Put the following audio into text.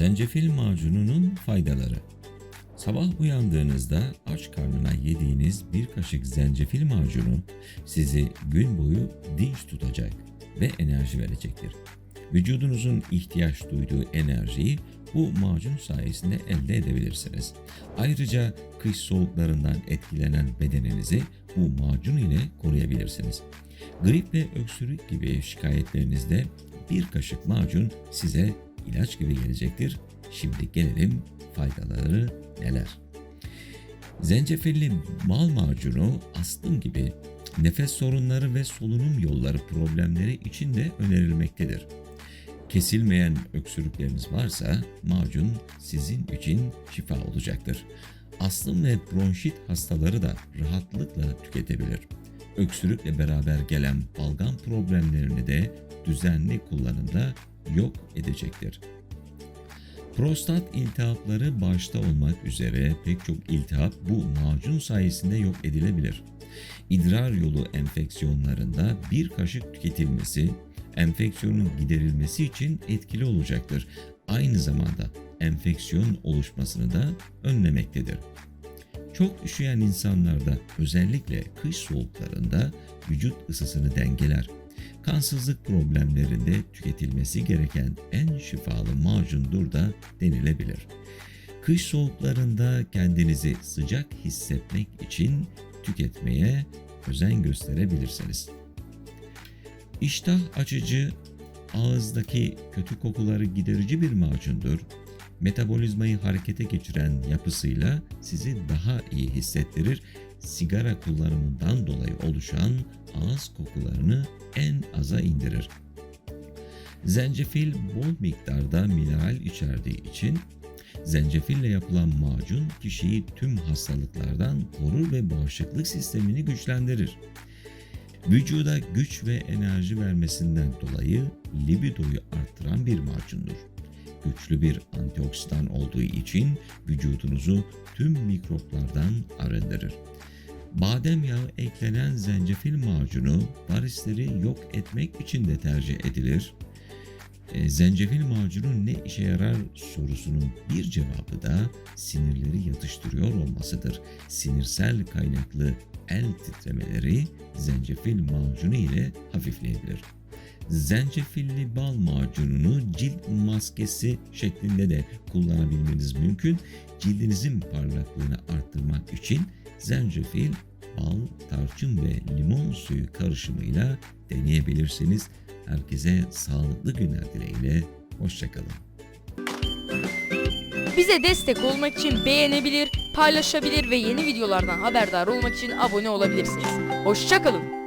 Zencefil macununun faydaları. Sabah uyandığınızda aç karnına yediğiniz bir kaşık zencefil macunu sizi gün boyu dinç tutacak ve enerji verecektir. Vücudunuzun ihtiyaç duyduğu enerjiyi bu macun sayesinde elde edebilirsiniz. Ayrıca kış soğuklarından etkilenen bedeninizi bu macun ile koruyabilirsiniz. Grip ve öksürük gibi şikayetlerinizde bir kaşık macun size ilaç gibi gelecektir. Şimdi gelelim faydaları neler? Zencefilli bal macunu astım gibi nefes sorunları ve solunum yolları problemleri için de önerilmektedir. Kesilmeyen öksürükleriniz varsa macun sizin için şifa olacaktır. Astım ve bronşit hastaları da rahatlıkla tüketebilir. Öksürükle beraber gelen balgam problemlerini de düzenli kullanımda yok edecektir. Prostat iltihapları başta olmak üzere pek çok iltihap bu macun sayesinde yok edilebilir. İdrar yolu enfeksiyonlarında bir kaşık tüketilmesi enfeksiyonun giderilmesi için etkili olacaktır. Aynı zamanda enfeksiyon oluşmasını da önlemektedir. Çok üşüyen insanlarda özellikle kış soğuklarında vücut ısısını dengeler. Kansızlık problemlerinde tüketilmesi gereken en şifalı macundur da denilebilir. Kış soğuklarında kendinizi sıcak hissetmek için tüketmeye özen gösterebilirsiniz. İştah açıcı, ağızdaki kötü kokuları giderici bir macundur. Metabolizmayı harekete geçiren yapısıyla sizi daha iyi hissettirir. Sigara kullanımından dolayı oluşan ağız kokularını en aza indirir. Zencefil bol miktarda mineral içerdiği için zencefille yapılan macun kişiyi tüm hastalıklardan korur ve bağışıklık sistemini güçlendirir. Vücuda güç ve enerji vermesinden dolayı libidoyu arttıran bir macundur. Güçlü bir antioksidan olduğu için vücudunuzu tüm mikroplardan arındırır. Badem yağı eklenen zencefil macunu varisleri yok etmek için de tercih edilir. E, zencefil macunu ne işe yarar sorusunun bir cevabı da sinirleri yatıştırıyor olmasıdır. Sinirsel kaynaklı el titremeleri zencefil macunu ile hafifleyebilir. Zencefilli bal macununu cilt maskesi şeklinde de kullanabilmeniz mümkün. Cildinizin parlaklığını arttırmak için zencefil, bal, tarçın ve limon suyu karışımıyla deneyebilirsiniz. Herkese sağlıklı günler dileğiyle. Hoşçakalın. Bize destek olmak için beğenebilir, paylaşabilir ve yeni videolardan haberdar olmak için abone olabilirsiniz. Hoşçakalın.